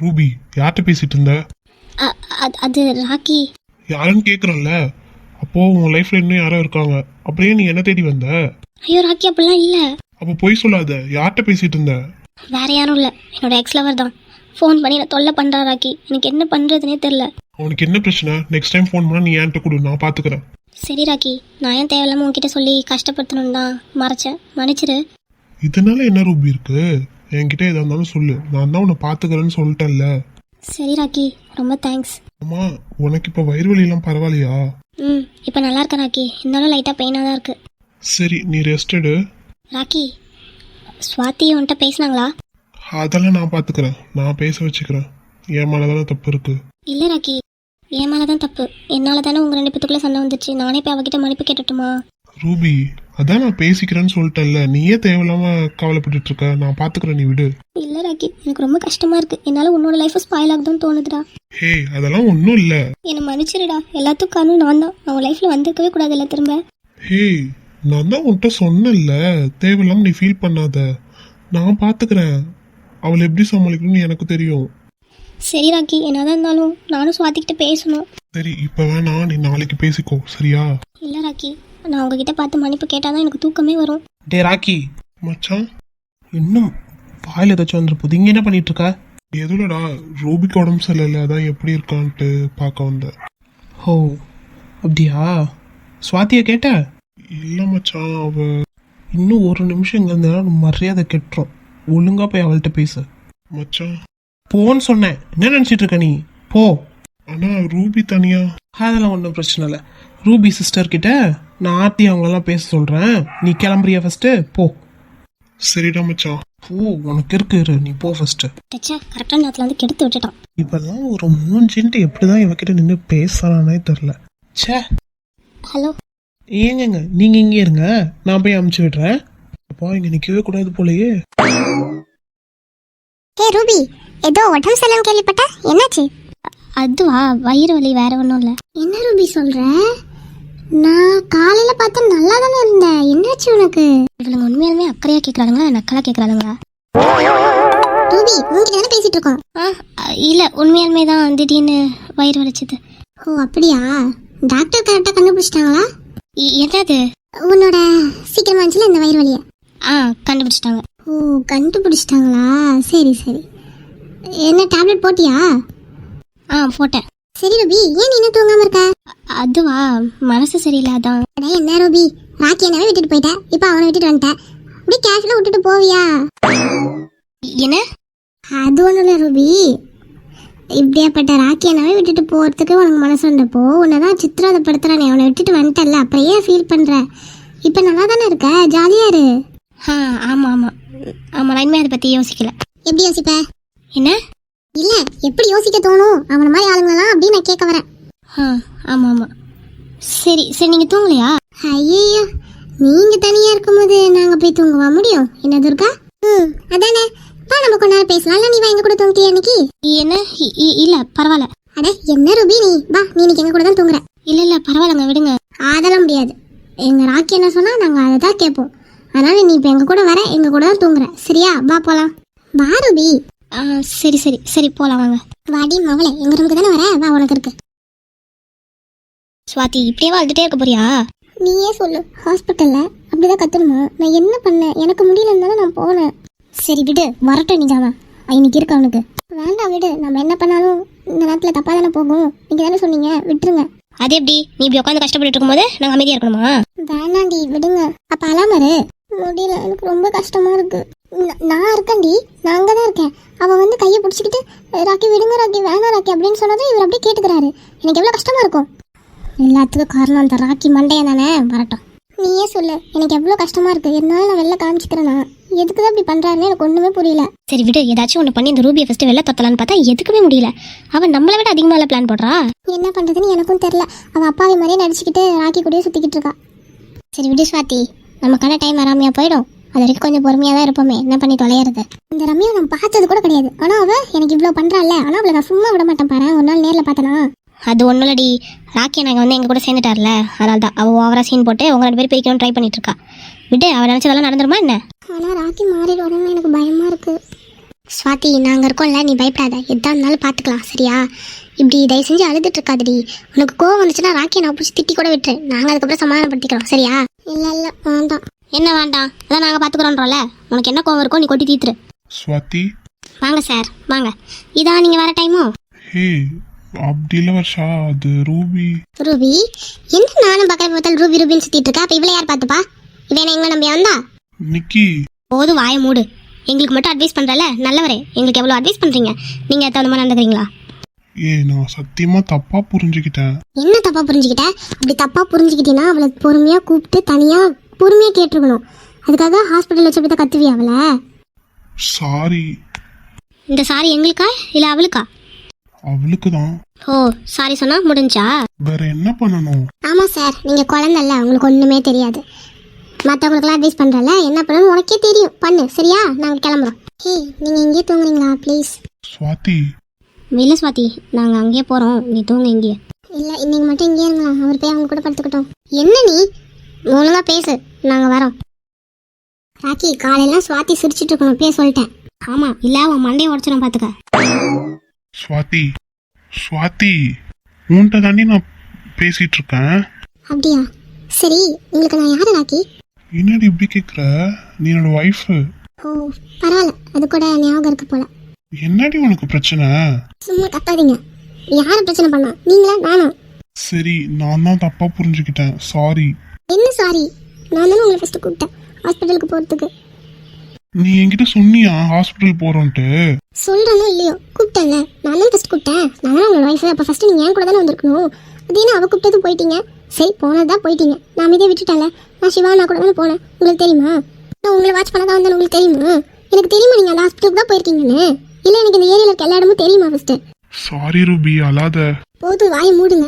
Ruby யார்கிட்ட பேசிட்டு இருந்த? அது- ராக்கி. யாருன்னு கேக்குறல்ல அப்போ உன் லைஃப்ல இன்னும் யாரோ இருக்காங்க. அப்படியே நீ என்ன தேடி வந்த? ஐயோ ராக்கி அப்படிலாம் இல்லை. அப்போ பொய் சொல்லாத. யார்கிட்ட பேசிட்டு இருந்த? வேற யாரும் இல்லை. என்னோட எக்ஸ் லவர் தான். ஃபோன் பண்ணி நான் தொல்லை பண்ணுறா ராக்கி. எனக்கு என்ன பண்ணுறதுனே தெரில அவனுக்கு என்ன பிரச்சனை? நெக்ஸ்ட் டைம் ஃபோன் பண்ணா நீ என்கிட்ட கொடு? நான் பாத்துக்கிறேன். சரி ராக்கி. நான் ஏன் தேவையில்லாமல் உன்கிட்ட சொல்லி கஷ்டப்படுத்தணும்னு தான் மறைச்சேன். மன்னிச்சிரு. இதனால என்ன ரூபி இருக்கு? என்கிட்ட எதா இருந்தாலும் சொல்லு. நான் தான் உன்னை பாத்துக்கிறேன்னு சொல்லிட்டேன்ல. சரி ராக்கி. ரொம்ப தேங்க்ஸ் அம்மா உனக்கு இப்போ வயிறு வலியெல்லாம் பரவாயில்லையா? ம் இப்போ நல்லா இருக்கேன் ராக்கி. இருந்தாலும் லைட்டாக பெயினாக தான் இருக்குது சரி நீ ரெஸ்ட் எடு. ராக்கி ஸ்வாதி உன்கிட்ட பேசுனாங்களா? அதெல்லாம் நான் பாத்துக்கிறேன். நான் பேச வச்சுக்கிறேன். என் மேலே தானே தப்பு இருக்கு. இல்லை ராக்கி. என் மேலே தான் தப்பு. என்னால் தானே உங்கள் ரெண்டு பேத்துக்குள்ளே சண்டை வந்துச்சு. நானே போய் அவகிட்ட மன்னிப்பு கேட்டுட்டுமா? ரூபி அதான் நான் பேசிக்கிறேன்னு சொல்லிட்டேன்ல. நீயே தேவையில்லாம கவலைப்பட்டுட்டு இருக்க நான் பாத்துக்கிறேன் நீ விடு. இல்லை ராக்கி. எனக்கு ரொம்ப கஷ்டமாக இருக்குது என்னால் உன்னோட லைஃப்பை ஸ்பாயில் ஆகுதுன்னு தோணுதுடா. ஹே அதெல்லாம் ஒன்றும் இல்லை. என்னை மன்னிச்சிருடா. எல்லாத்துக்கும் காரணம் நான் தான். அவன் லைஃப்பில் வந்திருக்கவே கூடாதுல்ல திரும்ப. ஹே நான் தான் உன்கிட்ட சொன்னேன்ல. தேவையில்லாம நீ ஃபீல் பண்ணாத. நான் பாத்துக்கிறேன். அவளை எப்படி சமாளிக்கணும்னு எனக்கு தெரியும். சரி ராக்கி. என்னதான் இருந்தாலும் நானும் சுவாத்திக்கிட்ட பேசணும். சரி இப்போ வேணா நீ நாளைக்கு பேசிக்கோ. சரியா? இல்லை ராக்கி. நான் உங்ககிட்ட பார்த்து மன்னிப்பு கேட்டால் தான் எனக்கு தூக்கமே வரும். டே ராக்கி. மச்சான் இன்னும் வாயில் ஏதாச்சும் வந்துருப்போது இங்கே என்ன பண்ணிட்டு இருக்க எதுலடா? ரூபிக்கு உடம்பு சரியில்லை அதான் எப்படி இருக்கான்ட்டு பார்க்க வந்தேன் ஓ அப்படியா? சுவாத்தியை கேட்ட? இல்லை மச்சான் அவ இன்னும் ஒரு நிமிஷம் இங்கே இருந்தாலும் மரியாதை கெட்டுரும். ஒழுங்கா போய் அவள்கிட்ட பேசு. மச்சான். போன்னு சொன்னேன். என்ன நினச்சிட்டு இருக்க நீ? போ. ஆனா ரூபி தனியா? அதெல்லாம் ஒன்றும் பிரச்சனை இல்லை. ரூபி சிஸ்டர் கிட்ட நான் ஆர்த்தி அவங்களெல்லாம் பேச சொல்கிறேன் நீ கிளம்புறியா ஃபஸ்ட்டு போ. சரிடா மச்சான். போ உனக்கு இருக்கு இரு. நீ போ ஃபஸ்ட்டு டச்சா கரெக்டான நேரத்தில் வந்து கெடுத்து விட்டுட்டான். இப்பெல்லாம் ஒரு மூஞ்சின்ட்டு எப்படிதான் இவகிட்ட நின்று பேசலானே தெரில ச்சே ஹலோ. ஏங்கங்க நீங்க இங்கே இருங்க. நான் போய் அமுச்சு விடுறேன். அப்பா இங்க நிக்கவே கூடாது போலயே. ஏ ரூபி ஏதோ உடம்பு சரியில்லைன்னு கேள்விப்பட்டேன் என்னாச்சு? அதுவா வயிறு வலி வேற ஒன்றும் இல்லை. என்ன ரூபி சொல்ற? நான் காலையில பார்த்து நல்லா தானே இருந்தேன். என்னாச்சு உனக்கு? இவளுங்க உண்மையாலுமே அக்கறையா கேட்கறாளுங்களா நக்கலா கேட்கறாளுங்களா ரூபி உங்ககிட்ட தானே பேசிட்டு இருக்கோம். இல்ல உண்மையாலுமே தான் திடீர்னு வயிறு வலிச்சது. ஓ அப்படியா? டாக்டர் கரெக்டா கண்டுபிடிச்சிட்டாங்களா? என்னது? உன்னோட சீக்கிரமா இருந்துச்சுல இந்த வயிறு வலிய? ஆ கண்டுபிடிச்சிட்டாங்க. ஓ கண்டுபிடிச்சிட்டாங்களா? சரி சரி. என்ன டேப்லெட் போட்டியா? ஆ போட்டேன். சரி ரூபி. ஏன் நீ தூங்காம இருக்க? அதுவா மனசு சரியில்லை அதான் அடே என்ன ரூபி? ராக்கி என்னவே விட்டுட்டு போயிட்டேன் இப்போ அவனை விட்டுட்டு வந்துட்டேன் அப்படியே கேஷ்ல விட்டுட்டு போவியா? என்ன? அது ஒன்றும் இல்லை ரூபி. இப்படியாப்பட்ட ராக்கி என்னவே விட்டுட்டு போகிறதுக்கு உனக்கு மனசு வந்தப்போ உன்னை தான் சித்திரவதைப்படுத்துறானே. அவனை விட்டுட்டு வந்துட்டல்ல. அப்புறம் ஏன் ஃபீல் பண்ணுற இப்போ நல்லா தானே இருக்க? ஜாலியாக இரு. ஆ ஆமாம் ஆமாம் ஆமாம் நான் அதை பற்றி யோசிக்கல. எப்படி யோசிப்ப? என்ன? இல்லை எப்படி யோசிக்க தோணும்? அவனை மாதிரி ஆளுங்களெல்லாம் அப்படின்னு நான் கேட்க வரேன். ஆ ஆமாம் ஆமாம் சரி சரி நீங்கள் தூங்கலையா? ஐயோ நீங்கள் தனியாக இருக்கும்போது நாங்கள் போய் தூங்குவா முடியும்? என்ன துர்கா? ம் அதானே. பா நம்ம கொஞ்ச நேரம் பேசலாம். நீ வா எங்க கூட தூங்கிட்டியா இன்னைக்கு? என்ன? இல்ல பரவாயில்ல. அட என்ன ரூபி நீ? வா நீ இன்னைக்கு எங்க கூட தான் தூங்குற. இல்ல இல்ல பரவாயில்லங்க விடுங்க. அதெல்லாம் முடியாது. எங்க ராக்கி என்ன சொன்னா நாங்க அதை தான் கேட்போம். அதனால நீ இப்ப எங்க கூட வர எங்க கூட தான் தூங்குற. சரியா? வா போலாம். வா ரூபி. சரி சரி. சரி போலாம் வாங்க. வாடி மவளே எங்க ரூமுக்கு தானே வர? வா உனக்கு இருக்கு. சுவாதி இப்படியே வாழ்ந்துட்டே இருக்க போறியா? நீயே சொல்லு. ஹாஸ்பிட்டல்ல அப்படிதான் கத்தணுமா நான் என்ன பண்ணேன்? எனக்கு முடியலன்னு நான் போனேன். சரி விடு. வரட்டும் நீங்க அவன் இன்னைக்கு இருக்கு அவனுக்கு வேண்டாம் விடு. நம்ம என்ன பண்ணாலும் இந்த நேரத்துல தப்பா தானே போகும். நீங்க தானே சொன்னீங்க. விட்டுருங்க. அது எப்படி? நீ இப்படி உட்காந்து கஷ்டப்பட்டு இருக்கும்போது நாங்க அமைதியா இருக்கணுமா? வேணாண்டி விடுங்க. அப்ப அலாமரு முடியல. எனக்கு ரொம்ப கஷ்டமா இருக்கு. நான் இருக்கேன்டி. நான் அங்கே தான் இருக்கேன். அவன் வந்து கையை பிடிச்சிக்கிட்டு ராக்கி விடுங்க ராக்கி வேணாம் ராக்கி அப்படின்னு சொன்னதும் இவர் அப்படியே கேட்டுக்கிறாரு. எனக்கு எவ்வளோ கஷ்டமா இருக்கும். எல்லாத்துக்கும் காரணம் அந்த ராக்கி மண்டையன் தானே வரட்டும். நீயே சொல்லு. எனக்கு எவ்வளோ கஷ்டமா இருக்கு. இருந்தாலும் நான் வெளில காமிச்சிக்கிறேனா எதுக்கு தான் இப்படி பண்றாருன்னு எனக்கு ஒண்ணுமே புரியல. சரி விடு. ஏதாச்சும் ஒன்று பண்ணி இந்த ரூபியை ஃபர்ஸ்ட் வெளில தொத்தலான்னு பார்த்தா எதுக்குமே முடியல. அவன் நம்மளை விட அதிகமாக பிளான் போடுறா? என்ன பண்றதுன்னு எனக்கும் தெரியல. அவ அப்பாவி மாதிரியே நடிச்சுக்கிட்டு ராக்கி கூடயே சுத்திக்கிட்டு இருக்கா. சரி விடு ஸ்வாதி நமக்கான டைம் வராமையா போயிடும். அது வரைக்கும் கொஞ்சம் பொறுமையாக தான் இருப்போமே. என்ன பண்ணி தொலைகிறது இந்த ரம்யா நான் பார்த்தது கூட கிடையாது. ஆனால் அவ எனக்கு இவ்வளோ பண்ணுறாள்ல ஆனால் அவளை நான் சும்மா விட மாட்டேன் பாரு. ஒரு நாள் நேரில் பார்த்தனா? அது ஒன்றும் இல்லடி. ராக்கி நாங்கள் வந்து எங்கள் கூட சேர்ந்துட்டார்ல. அதனால தான். அவள் ஓவரா சீன் போட்டு உங்க ரெண்டு பேரும் பிரிக்கணும்னு ட்ரை பண்ணிட்டு இருக்கா. விட்டு அவள் நினச்சதெல்லாம் நடந்துருமா என்ன? ஆனால் ராக்கி மாறிடுவானு எனக்கு பயமாக இருக்கு. சுவாதி நாங்கள் இருக்கோம்ல. நீ பயப்படாத. எதா இருந்தாலும் பார்த்துக்கலாம் சரியா? இப்படி தயவு செஞ்சு அழுதுட்டு இருக்காதடி. உனக்கு கோவம் வந்துச்சுன்னா ராக்கியை நான் பிடிச்சி திட்டி கூட விட்டுரு. நாங்கள் அதுக்கப்புறம் சமாதானப்படுத்திக்கிறோம் சரியா? இல்லை இல்லை வேண்டாம். என்ன வேண்டாம்? அதான் நாங்கள் பார்த்துக்குறோன்றோம்ல உனக்கு என்ன கோவம் இருக்கோ நீ கொட்டி தீத்துரு. ஸ்வாதி வாங்க சார் வாங்க. இதான் நீங்கள் வர டைமோ ஹே அப்படி இல்லை வர்ஷா அது ரூபி. ரூபி? என்ன நானும் பக்கத்து பார்த்தால் ரூபி ரூபின்னு சுற்றிட்டு இருக்கா? இவளை யார் பார்த்துப்பா? இவன் எங்களை நம்பி வந்தா? நிக்கி. போதும் வாயை மூடு. எங்களுக்கு மட்டும் அட்வைஸ் பண்ணுறல நல்லவரே எங்களுக்கு எவ்வளோ அட்வைஸ் பண்ணுறீங்க நீங்கள் தகுந்த மாதிரி நடந்துக்கிறீங்களா? ஏ நான் சத்தியமா தப்பா புரிஞ்சுக்கிட்டேன். என்ன தப்பா புரிஞ்சுக்கிட்ட? அப்படி தப்பா புரிஞ்சுக்கிட்டீங்கன்னா அவளை பொறுமையா கூப்பிட்டு தனியா பொறுமையா கேட்டிருக்கணும். அதுக்காக ஹாஸ்பிட்டல் வச்சு தான் கத்துவியா அவளை? சாரி இந்த சாரி எங்களுக்கா இல்ல அவளுக்கா? அவளுக்கு தான் ஓ சாரி சொன்னா முடிஞ்சா? வேற என்ன பண்ணணும்? ஆமா சார் நீங்க குழந்தைல உங்களுக்கு ஒண்ணுமே தெரியாது. மற்றவங்களுக்குலாம் அட்வைஸ் பண்றல என்ன பண்ணணும் உனக்கே தெரியும். பண்ணு சரியா? நாங்க கிளம்புறோம். ஹே நீங்க இங்கேயே தூங்குறீங்களா ப்ளீஸ் ஸ்வாதி இல்ல ஸ்வாதி நாங்க அங்கேயே போறோம். நீ தூங்க இங்கேயே. இல்ல இன்னைக்கு மட்டும் இங்கேயே இருங்களா அவர் போய் அவங்க கூட படுத்துக்கிட்டோம். என்ன நீ? ஒழுங்கா பேசு. நாங்க வரோம். ராக்கி காலையெல்லாம் சுவாதி சிரிச்சிட்டு இருக்கணும். பேச சொல்லிட்டேன். ஆமா இல்ல உன் மண்டையை உடச்சிடும் பாத்துக்க. ஸ்வாதி ஸ்வாதி உன்கிட்ட தாண்டி நான் பேசிட்டு இருக்கேன். அப்படியா? சரி உங்களுக்கு நான் யாரு ராக்கி? என்னடி இப்படி கேக்குற? நீ என்னோட ஒய்ஃபு ஓ பரவாயில்ல. அது கூட ஞாபகம் இருக்கு போல. என்னடி உனக்கு பிரச்சனை? சும்மா கத்தாதீங்க யாரு பிரச்சனை பண்ணா நீங்களா? நானா? சரி நான் தான் தப்பா புரிஞ்சுக்கிட்டேன். சாரி என்ன சாரி நான் தானே உங்களை ஃபர்ஸ்ட் கூப்பிட்டேன். ஹாஸ்பிட்டலுக்கு போறதுக்கு. நீ என்கிட்ட சொன்னியா? ஹாஸ்பிட்டல் போறோன்ட்டு. சொல்றனோ இல்லையோ? கூப்பிட்டேன்ல. நான் தான் ஃபர்ஸ்ட் கூப்பிட்டேன். நான் தான் உங்களோட ஒய்ஃப் அப்போ ஃபர்ஸ்ட் நீங்கள் என் கூட தானே வந்திருக்கணும்? அது என்ன அவ கூப்பிட்டது போயிட்டீங்க. சரி போனதா போயிட்டீங்க. நான் அமைதியாக விட்டுட்டேன்ல. நான் சிவா நான் கூட தானே போனேன். உங்களுக்கு தெரியுமா? நான் உங்களை வாட்ச் பண்ண தான் வந்தேன் உங்களுக்கு தெரியுமா? எனக்கு தெரியுமா நீங்கள் அந்த ஹாஸ்பிட்டலுக்கு தான் போயிருக்கீங்கன்னு? இல்லை எனக்கு இந்த ஏரியாவில் இருக்க எல்லா இடமும் தெரியுமா ஃபர்ஸ்ட் சாரி ரூபி அழாத. போதும் வாயை மூடுங்க.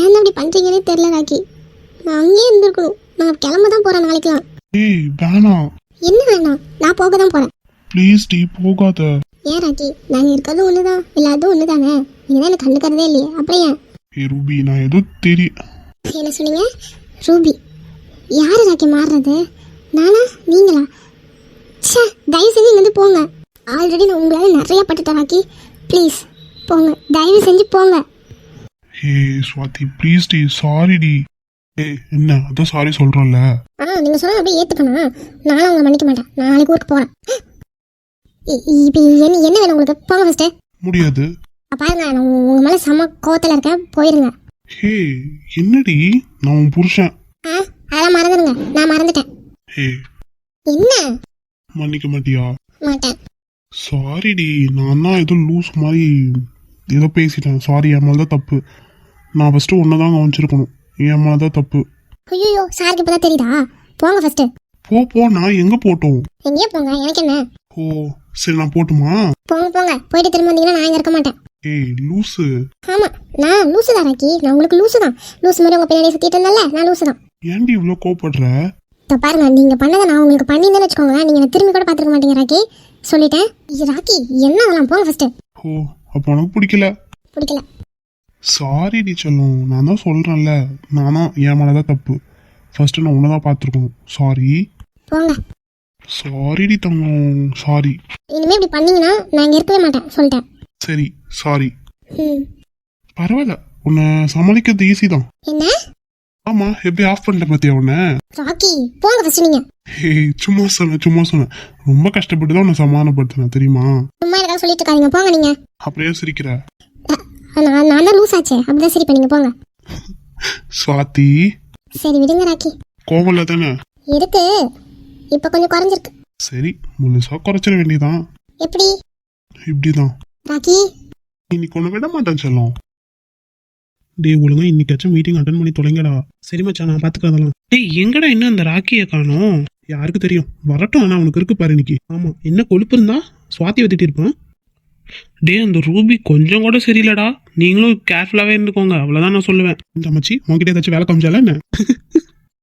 ஏன் அப்படி பண்ணுறீங்கன்னே தெரில ராக்கி. நான் அங்கேயே இருந்திருக்கணும். நான் கிளம்ப தான் போகிறேன் நாளைக்கெலாம் ஏய் வேணாம். என்ன வேணாம்? நான் போக தான் போகிறேன் ப்ளீஸ் டி போகாத. ஏன் ராக்கி? நாங்கள் இருக்கிறதும் ஒன்று தான் இல்லாததும் ஒன்று தானே நீங்கள் தான் எனக்கு கண்டுக்கிறதே இல்லையே. அப்புறம் ஏன்? ஏ ரூபி நான் ஏதோ தெரி என்ன சொன்னீங்க? ரூபி யார் ராக்கி மாறுறது? நானா? நீங்களா? ச்சே தயவு செஞ்சு இங்கேருந்து போங்க. ஆல்ரெடி நான் உங்களால் நிறைய பட்டுட்டேன் ராக்கி ப்ளீஸ் போங்க. தயவு செஞ்சு போங்க. ஹே ஸ்வாதி ப்ளீஸ் டி சாரி டி. ஏ என்ன அதான் சாரி சொல்றோம்ல ஆ நீங்கள் சொன்னால் அப்படியே ஏற்றுக்கணும் நானும் உங்களை மன்னிக்க மாட்டேன். நாளைக்கு ஊருக்கு போகிறேன் இப்போ என்ன என்ன வேணும் உங்களுக்கு? போங்க ஃபஸ்ட்டு முடியாது. பாருங்க நான் உங்கள் மேலே செம்ம கோவத்தில் இருக்கேன். போயிருங்க. ஹே என்னடி? நான் உன் புருஷன். ஆ அதெல்லாம் மறந்துடுங்க. நான் மறந்துட்டேன். ஹே என்ன? மன்னிக்க மாட்டியா? மாட்டேன். சாரி டி நான் தான் ஏதோ லூஸ் மாதிரி ஏதோ பேசிட்டேன். சாரி என் மேலே தான் தப்பு. நான் ஃபஸ்ட்டு ஒன்று தான் கவனிச்சிருக்கணும். என் மேலே தான் தப்பு. ஐயோ சாருக்கு இப்போ தான் தெரியுதா? போங்க ஃபஸ்ட்டு போ போ நான் எங்கே போட்டோம்? எங்கேயோ போங்க எனக்கு என்ன? ஓ சரி நான் போட்டுமா? போங்க போங்க. போயிட்டு திரும்ப வந்தீங்கன்னா நான் இங்கே இருக்க மாட்டேன். ஏய் லூஸு ஆமாம் நான் லூசு தான் ராக்கி நான் உங்களுக்கு லூசு தான் லூசு மாதிரி உங்கள் பின்னாடி சுற்றிட்டு இருந்தேன்ல நான் லூசு தான் ஏன்டி இவ்வளோ கோவப்படுற? இப்போ பாருங்க நீங்கள் பண்ணதை நான் உங்களுக்கு பண்ணியிருந்தேன்னு வச்சுக்கோங்களேன். நீங்கள் என்னை திரும்பி கூட பார்த்துருக்க மாட்டீங்க ராக்கி. சொல்லிட்டேன். ஐயோ, ராக்கி என்ன அதெல்லாம் போங்க ஃபஸ்ட்டு ஓ அப்போ உனக்கு பிடிக்கல? பிடிக்கல. சாரி டி செல்லம் நான் தான் சொல்கிறேன்ல நான் தான் என் மேலே தான் தப்பு. ஃபஸ்ட்டு நான் உன்னை தான் பார்த்துருக்கணும். சாரி போங்க. சாரி டி தங்கம். சாரி இனிமேல் இப்படி பண்ணீங்கன்னா நான் இங்கே இருக்கவே மாட்டேன் சொல்லிட்டேன். சரி சாரி ம். பரவாயில்ல. உன்னை சமாளிக்கிறது ஈஸி தான். என்ன? ஆமாம் எப்படி ஆஃப் பண்ணிட்டேன் பார்த்தியா உன்னை? ராக்கி போங்க ஹே சும்மா சொன்னேன் சும்மா சொன்னேன் ரொம்ப கஷ்டப்பட்டு தான் உன்னை சமாதானப்படுத்தினேன் தெரியுமா? சும்மா எனக்காக சொல்லிட்டு இருக்காதீங்க போங்க நீங்கள் அப்படியே சிரிக்கிற. நான் நான் தான் லூஸ் ஆச்சே. அப்படிதான் சரி பண்ணீங்க போங்க. சுவாதி. சரி விடுங்க ராக்கி. கோவம்ல தானே? இருக்கு இப்போ கொஞ்சம் குறைஞ்சிருக்கு. சரி முழுசா குறைச்சிட வேண்டியதான் எப்படி? இப்படிதான். ராக்கி. இன்னைக்கு ஒன்று விட மாட்டேன் செல்லம். டேய் ஒழுங்கா இன்னைக்காச்சும் மீட்டிங் அட்டன் பண்ணி தொலைங்கடா. சரி மச்சான் நான் பாத்துக்கிறதெல்லாம். டேய் எங்கடா இன்னும் அந்த ராக்கியை காணோம்? யாருக்கு தெரியும்? வரட்டும் ஆனா அவனுக்கு இருக்கு பாரு இன்னைக்கு. ஆமா என்ன கொழுப்பு இருந்தா? சுவாத்தி வத்திட்டு இருப்பான். டேய் அந்த ரூபி கொஞ்சம் கூட சரியில்லடா. நீங்களும் கேர்ஃபுல்லாவே இருந்துக்கோங்க. அவ்வளவுதான் நான் சொல்லுவேன். இந்த மச்சி உன்கிட்ட ஏதாச்சும் வேலை காமிச்சால என்ன?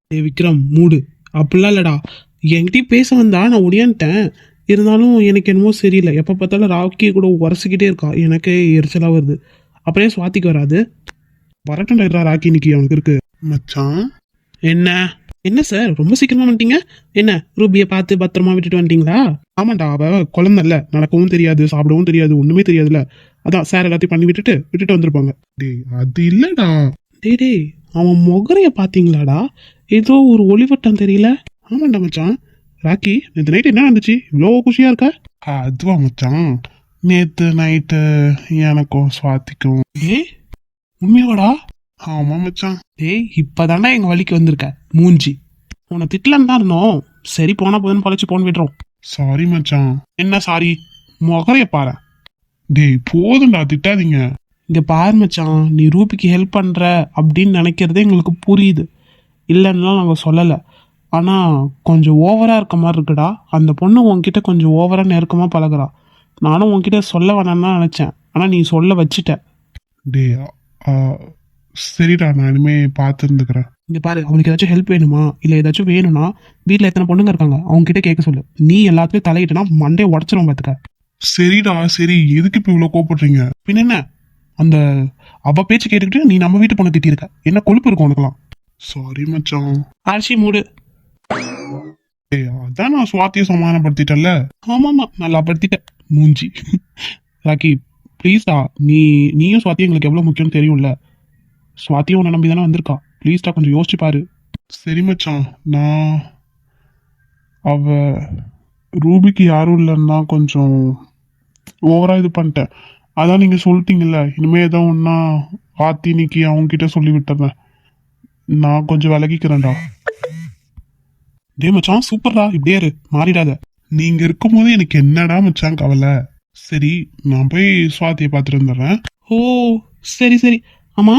டேய் விக்ரம் மூடு. அப்படிலாம் இல்லடா. என்கிட்டயும் பேச வந்தா நான் ஒடியான்ட்டேன். இருந்தாலும் எனக்கு என்னமோ சரியில்லை. எப்போ பார்த்தாலும் ராக்கி கூட உரசிக்கிட்டே இருக்கா. எனக்கே எரிச்சலாக வருது. அப்படியே சுவாத்திக்கு வராது? வரட்டும் ராக்கி இன்னைக்கு அவனுக்கு இருக்கு. மச்சான். என்ன? என்ன சார் ரொம்ப சீக்கிரமா வந்துட்டீங்க? என்ன? ரூபியை பார்த்து பத்திரமா விட்டுட்டு வந்துட்டீங்களா? ஆமாண்டா அவ குழந்தைல நடக்கவும் தெரியாது சாப்பிடவும் தெரியாது ஒண்ணுமே தெரியாதுல்ல. அதான் சார் எல்லாத்தையும் பண்ணி விட்டுட்டு விட்டுட்டு வந்திருப்பாங்க. டேய் அது இல்லடா. டேய் டேய் அவன் முகரைய பாத்தீங்களாடா ஏதோ ஒரு ஒளிவட்டம் தெரியல. ஆமாண்டா மச்சான். ராக்கி நேற்று நைட் என்ன நடந்துச்சு? இவ்வளோ குஷியா இருக்க? அதுவா மச்சான். நேத்து நைட்டு எனக்கும் சுவாத்திக்கும். ஏய் உண்மையோடா ஆமா மச்சான். டேய் இப்பதான்டா எங்க வழிக்கு வந்திருக்க. மூஞ்சி. உன்னை திட்டலன்னு தான் இருந்தோம். சரி போனா போதுன்னு பழச்சு போன் விடுறோம் சாரி மச்சான். என்ன சாரி? முகரைய பாரு. டேய் போதும்டா திட்டாதீங்க. இங்க பாரு மச்சான். நீ ரூபிக்கு ஹெல்ப் பண்ற அப்படின்னு நினைக்கிறதே எங்களுக்கு புரியுது. இல்லைன்னுலாம் நாங்கள் சொல்லலை. ஆனால் கொஞ்சம் ஓவராக இருக்க மாதிரி இருக்குடா. அந்த பொண்ணு உன்கிட்ட கொஞ்சம் ஓவராக நெருக்கமாக பழகுறா. நானும் உன்கிட்ட சொல்ல வேணாம்னு தான் ஆனால் நீ சொல்ல வச்சிட்ட. டே சரிடா நான் இனிமே பார்த்து இருந்துக்கிறேன் இங்க பாரு அவனுக்கு ஏதாச்சும் ஹெல்ப் வேணுமா? இல்ல ஏதாச்சும் வேணும்னா வீட்ல எத்தனை பொண்ணுங்க இருக்காங்க? அவங்க கிட்ட கேட்க சொல்லு. நீ எல்லாத்துலயும் தலையிட்டனா மண்டே உடச்சிரும் பாத்துக்க. சரிடா சரி எதுக்கு இப்போ இவ்வளோ கோபப்படுறீங்க பின்ன என்ன? அந்த அவ பேச்சு கேட்டுக்கிட்டு நீ நம்ம வீட்டு பொண்ணு திட்டிருக்க. என்ன கொழுப்பு இருக்கும் உனக்குலாம் சாரி மச்சான். அரிசி மூடு. அதான் நான் சுவாத்தியை சமாதானப்படுத்திட்டேன்ல. ஆமாமா நல்லா படுத்திட்ட மூஞ்சி. ராக்கி ப்ளீஸ்டா நீ நீயும் சுவாத்தி எங்களுக்கு எவ்வளவு முக்கியம்னு தெரியும்ல. சுவாத்தியும் உன்னை நம்பி தானே வந்திருக்கா. ப்ளீஸ்டா கொஞ்சம் யோசிச்சு பாரு. சரி மச்சான் நான் அவ ரூபிக்கு யாரும் இல்லைன்னா கொஞ்சம் ஓவரா இது பண்ணிட்டேன். அதான் நீங்க சொல்லிட்டீங்கல்ல இனிமே ஏதோ ஒன்னா ஆத்தி நிக்கி அவங்க கிட்ட சொல்லி விட்டுறேன். நான் கொஞ்சம் விலகிக்கிறேன்டா டே. மச்சான் சூப்பர்டா இப்படியே இரு மாறிடாத. நீங்க இருக்கும்போது எனக்கு என்னடா மச்சான் கவலை? சரி நான் போய் சுவாத்தியை பார்த்துட்டு வந்துடுறேன். ஓ சரி சரி. ஆமா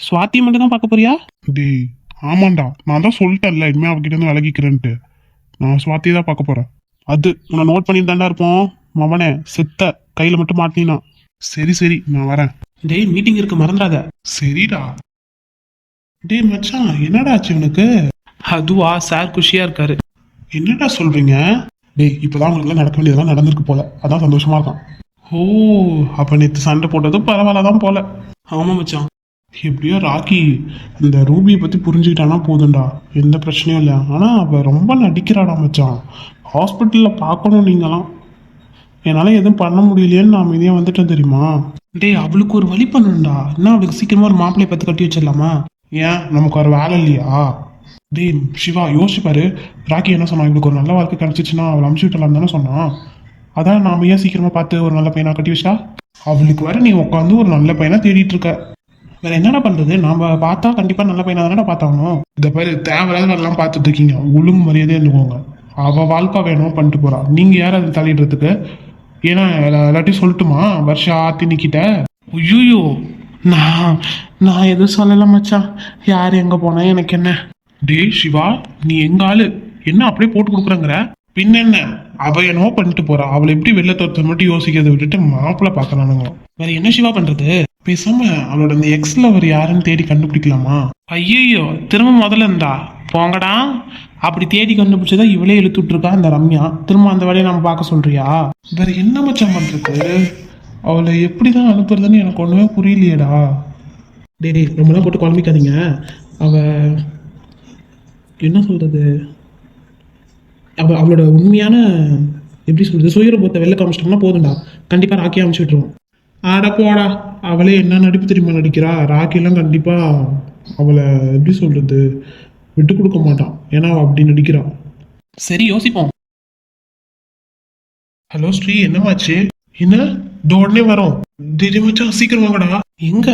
சுவாத்தியை மட்டும் தான் பார்க்க போறியா? டேய் ஆமாண்டா. நான் தான் சொல்லிட்டேன்ல இனிமே அவகிட்ட இருந்து விலகிக்கிறேன்ட்டு. நான் சுவாத்தியை தான் பார்க்க போறேன். அது உன்னை நோட் பண்ணிட்டு தாண்டா இருப்போம். மவனே செத்த கையில மட்டும் மாட்டினா. சரி சரி நான் வரேன். டேய் மீட்டிங் இருக்கு மறந்துடாத. சரிடா. டேய் மச்சான் என்னடா ஆச்சு உனக்கு அதுவா சார் குஷியா இருக்காரு. என்னடா சொல்றீங்க? டேய் இப்பதான் உங்களுக்கு நடக்க வேண்டியதெல்லாம் நடந்திருக்கு போல. அதான் சந்தோஷமா இருக்கான். ஓ அப்ப நேத்து சண்டை போட்டதும் பரவாயில்ல தான் போல. ஆமா மச்சான். எப்படியோ ராக்கி இந்த ரூபியை பத்தி புரிஞ்சுக்கிட்டானா போதும்டா. எந்த பிரச்சனையும் இல்லை. ஆனா அவ ரொம்ப நடிக்கிறாடா மச்சான். ஹாஸ்பிட்டல்ல பார்க்கணும் நீங்களாம் என்னால எதுவும் பண்ண முடியலையேன்னு நான் அமைதியா வந்துட்டேன் தெரியுமா? டேய் அவளுக்கு ஒரு வழி பண்ணணும்டா என்ன அவளுக்கு சீக்கிரமா ஒரு மாப்பிள்ளைய பத்தி கட்டி வச்சிடலாமா? ஏன்? நமக்கு ஒரு வேலை இல்லையா? டேய் சிவா யோசிப்பாரு ராக்கி என்ன சொன்னான் இவளுக்கு ஒரு நல்ல வாழ்க்கை கிடச்சிச்சுன்னா அவள் அமுச்சு விட்டலாம் தானே சொன்னான் அதான் நாம ஏன் சீக்கிரமாக பார்த்து ஒரு நல்ல பையனாக கட்டி வச்சா? அவளுக்கு வேற நீ உட்காந்து ஒரு நல்ல பையனாக தேடிட்டு இருக்க. வேற என்னடா பண்றது? நாம பார்த்தா கண்டிப்பா நல்ல பையனா தானே பார்த்தாகணும். இந்த மாதிரி தேவையில்லாத எல்லாம் பார்த்துட்டு இருக்கீங்க. ஒழுங்கு மரியாதையா இருந்துக்கோங்க. அவ வாழ்க்கை வேணும் பண்ணிட்டு போறா. நீங்க யார் அதை தள்ளிடுறதுக்கு? ஏன்னா எல்லாட்டையும் எல்லாத்தையும் சொல்லட்டுமா? வருஷம் ஆத்தி நிக்கிட்ட ஐயோ நான் நான் எதுவும் சொல்லலை மச்சான். யார் எங்கே போனேன் எனக்கு என்ன? டேய் சிவா நீ எங்க ஆளு? என்ன அப்படியே போட்டு கொடுக்குறங்கிற? பின்ன என்ன? அவ என்னவோ பண்ணிட்டு போறா. அவளை எப்படி வெளில தோத்த மட்டும் யோசிக்கிறத விட்டுட்டு மாப்பிள்ள பார்க்கறானுங்க. வேற என்ன சிவா பண்றது? பேசாம அவளோட அந்த எக்ஸ் லவர் யாருன்னு தேடி கண்டுபிடிக்கலாமா? ஐயோ திரும்ப முதல்ல இருந்தா போங்கடா. அப்படி தேடி கண்டுபிடிச்சதா இவளே இழுத்துட்டு இருக்கா அந்த ரம்யா. திரும்ப அந்த வேலையை நம்ம பார்க்க சொல்றியா? வேற என்ன மச்சம் பண்றது? அவளை எப்படிதான் அனுப்புறதுன்னு எனக்கு ஒண்ணுமே புரியலையேடா. டேய் டேய் ரொம்பலாம் போட்டு குழம்பிக்காதீங்க. அவ என்ன சொல்றது? அவ அவளோட உண்மையான எப்படி சொல்றது சுயரூபத்தை வெளில காமிச்சிட்டோம்னா போதும்டா. கண்டிப்பா ராக்கி அமுச்சு விட்டுருவோம். ஆட போடா. அவளே என்ன நடிப்பு தெரியுமா நடிக்கிறா? ராக்கிலாம் கண்டிப்பா அவளை எப்படி சொல்றது விட்டு கொடுக்க மாட்டான் ஏன்னா அவ அப்படி நடிக்கிறான் சரி யோசிப்போம். ஹலோ ஸ்ரீ என்னவாச்சு என்ன? இதோ உடனே வரோம். திடீர்னு சீக்கிரம் வாங்கடா. எங்க?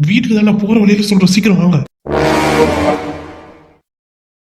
வீட்டுக்கு தானே போற வழியில சொல்ற சீக்கிரம் வாங்க.